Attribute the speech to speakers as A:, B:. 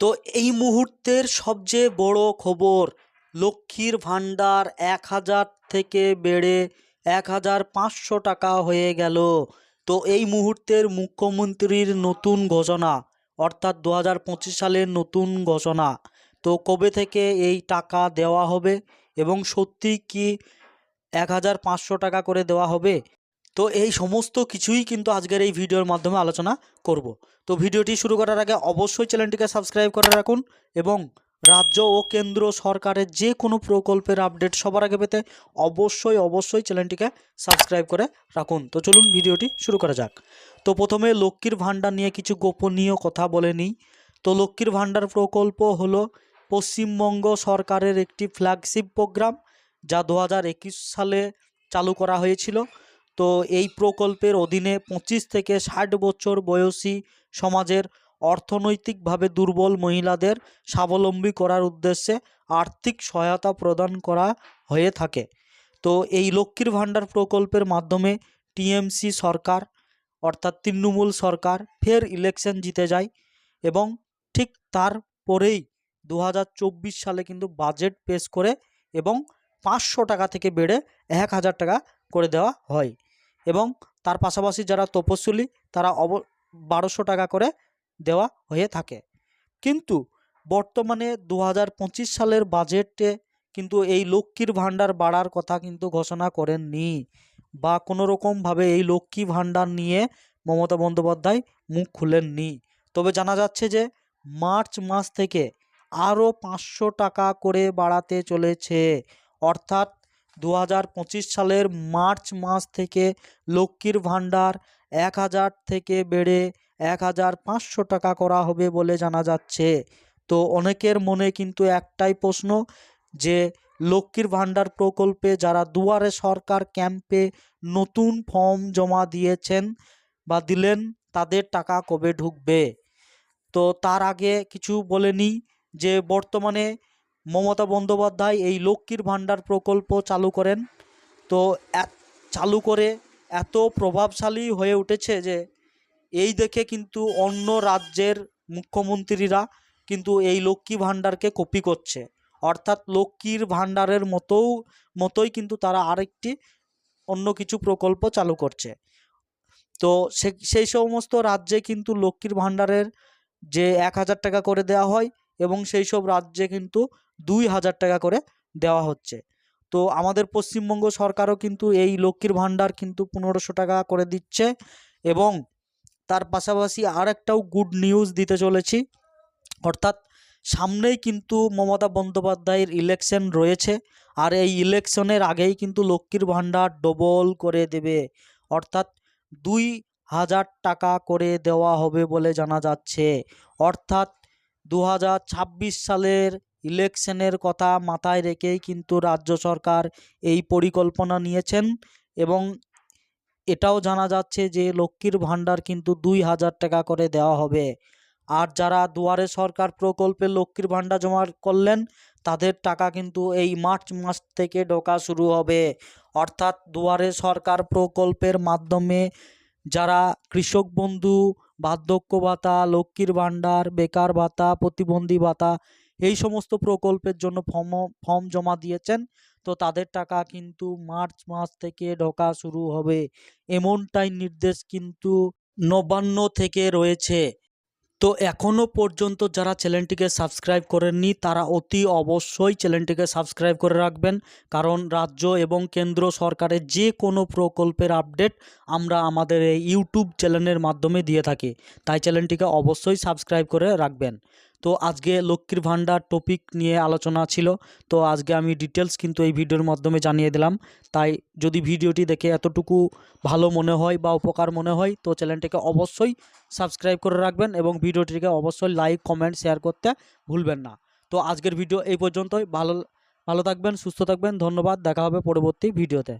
A: তো এই মুহূর্তের সবচেয়ে বড় খবর, লক্ষ্মীর ভাণ্ডার এক হাজার থেকে বেড়ে এক হাজার পাঁচশো টাকা হয়ে গেল। তো এই মুহূর্তের মুখ্যমন্ত্রীর নতুন ঘোষণা, অর্থাৎ দু হাজার পঁচিশ সালের নতুন ঘোষণা। তো কবে থেকে এই টাকা দেওয়া হবে এবং সত্যি কি এক হাজার পাঁচশো টাকা করে দেওয়া হবে? তো এই সমস্ত কিছুই কিন্তু আজকের এই ভিডিওর মাধ্যমে আলোচনা করব। তো ভিডিওটি শুরু করার আগে অবশ্যই চ্যানেলটিকে সাবস্ক্রাইব করে রাখুন এবং রাজ্য ও কেন্দ্র সরকারের যে কোনো প্রকল্পের আপডেট সবার আগে পেতে অবশ্যই অবশ্যই চ্যানেলটিকে সাবস্ক্রাইব করে রাখুন। তো চলুন ভিডিওটি শুরু করা যাক। তো প্রথমে লক্ষ্মীর ভাণ্ডার নিয়ে কিছু গোপনীয় কথা বলে নিই। তো লক্ষ্মীর ভাণ্ডার প্রকল্প হলো পশ্চিমবঙ্গ সরকারের একটি ফ্ল্যাগশিপ প্রোগ্রাম, যা দু হাজার একুশ সালে চালু করা হয়েছিল। তো এই প্রকল্পের অধীনে পঁচিশ থেকে ষাট বছর বয়সী সমাজের অর্থনৈতিকভাবে দুর্বল মহিলাদের স্বাবলম্বী করার উদ্দেশ্যে আর্থিক সহায়তা প্রদান করা হয়ে থাকে। তো এই লক্ষ্মীর ভাণ্ডার প্রকল্পের মাধ্যমে টিএমসি সরকার অর্থাৎ তৃণমূল সরকার ফের ইলেকশন জিতে যায় এবং ঠিক তারপরেই দু হাজার চব্বিশ সালে কিন্তু বাজেট পেশ করে এবং পাঁচশো টাকা থেকে বেড়ে এক হাজার টাকা করে দেওয়া হয়। এবং তার পাশাপাশি যারা তপশিলি তারা অব, বারোশো টাকা করে দেওয়া হয়ে থাকে। কিন্তু বর্তমানে দু হাজার পঁচিশ সালের বাজেটে কিন্তু এই লক্ষ্মীর ভাণ্ডার বাড়ার কথা কিন্তু ঘোষণা করেননি বা কোনো রকমভাবে এই লক্ষ্মী ভাণ্ডার নিয়ে মমতা বন্দ্যোপাধ্যায় মুখ খুলেননি। তবে জানা যাচ্ছে যে মার্চ মাস থেকে আরও পাঁচশো টাকা করে বাড়াতে চলেছে। অর্থাৎ দু হাজার পঁচিশ সালের মার্চ মাস থেকে লক্ষ্মীর ভাণ্ডার এক হাজার থেকে বেড়ে এক হাজার পাঁচশো টাকা করা হবে বলে জানা যাচ্ছে। তো অনেকের মনে কিন্তু একটাই প্রশ্ন যে, লক্ষ্মীর ভাণ্ডার প্রকল্পে যারা দুয়ারে সরকার ক্যাম্পে নতুন ফর্ম জমা দিয়েছেন বা দিলেন, তাদের টাকা কবে ঢুকবে? তো তার আগে কিছু বলে নিই যে, বর্তমানে মমতা বন্দ্যোপাধ্যায় এই লক্ষ্মীর ভাণ্ডার প্রকল্প চালু করেন। তো চালু করে এত প্রভাবশালী হয়ে উঠেছে যে, এই দেখে কিন্তু অন্য রাজ্যের মুখ্যমন্ত্রীরা কিন্তু এই লক্ষ্মী ভাণ্ডারকে কপি করছে। অর্থাৎ লক্ষ্মীর ভাণ্ডারের মতোও, মতোই কিন্তু তারা আরেকটি অন্য কিছু প্রকল্প চালু করছে। তো সেই সমস্ত রাজ্যে কিন্তু লক্ষ্মীর ভাণ্ডারের যে এক হাজার টাকা করে দেওয়া হয় এবং সেই সব রাজ্যে কিন্তু দুই হাজার টাকা করে দেওয়া হচ্ছে। তো আমাদের পশ্চিমবঙ্গ সরকারও কিন্তু এই লক্ষ্মীর ভাণ্ডার কিন্তু পনেরোশো টাকা করে দিচ্ছে এবং তার পাশাপাশি আর একটাও গুড নিউজ দিতে চলেছি। অর্থাৎ সামনেই কিন্তু মমতা বন্দ্যোপাধ্যায়ের ইলেকশন রয়েছে আর এই ইলেকশনের আগেই কিন্তু লক্ষ্মীর ভাণ্ডার ডবল করে দেবে। অর্থাৎ দুই হাজার টাকা করে দেওয়া হবে বলে জানা যাচ্ছে। অর্থাৎ দু হাজার ছাব্বিশ সালের ইলেকশনের কথা মাথায় রেখেই কিন্তু রাজ্য সরকার এই পরিকল্পনা নিয়েছেন এবং এটাও জানা যাচ্ছে যে লক্ষ্মীর ভাণ্ডার কিন্তু দুই হাজার টাকা করে দেওয়া হবে। আর যারা দুয়ারে সরকার প্রকল্পে লক্ষ্মীর ভাণ্ডার জমা করলেন, তাদের টাকা কিন্তু এই মার্চ মাস থেকে ঢোকা শুরু হবে। অর্থাৎ দুয়ারে সরকার প্রকল্পের মাধ্যমে যারা কৃষক বন্ধু, বার্ধক্য ভাতা, লক্ষ্মীর ভাণ্ডার, বেকার ভাতা, প্রতিবন্ধী ভাতা এই সমস্ত প্রকল্পের জন্য ফর্ম ফর্ম জমা দিয়েছেন। তো তাদের টাকা কিন্তু মার্চ মাস থেকে ঢোকা শুরু হবে। এমনটাই নির্দেশ কিন্তু নবান্ন থেকে রয়েছে। তো এখনও পর্যন্ত যারা চ্যানেলটিকে সাবস্ক্রাইব করেননি, তারা অতি অবশ্যই চ্যানেলটিকে সাবস্ক্রাইব করে রাখবেন। কারণ রাজ্য এবং কেন্দ্র সরকারের যে কোনো প্রকল্পের আপডেট আমরা আমাদের এই ইউটিউব চ্যানেলের মাধ্যমে দিয়ে থাকি। তাই চ্যানেলটিকে অবশ্যই সাবস্ক্রাইব করে রাখবেন। তো আজকে লক্ষ্মীর ভাণ্ডার টপিক নিয়ে আলোচনা ছিল। তো আজকে আমি ডিটেলস কিন্তু এই ভিডিওর মাধ্যমে জানিয়ে দিলাম। তাই যদি ভিডিওটি দেখে এতটুকু ভালো মনে হয় বা উপকার মনে হয়, তো চ্যানেলটিকে অবশ্যই সাবস্ক্রাইব করে রাখবেন এবং ভিডিওটিকে অবশ্যই লাইক কমেন্ট শেয়ার করতে ভুলবেন না। তো আজকের ভিডিও এই পর্যন্তই। ভালো ভালো থাকবেন, সুস্থ থাকবেন। ধন্যবাদ। দেখা হবে পরবর্তী ভিডিওতে।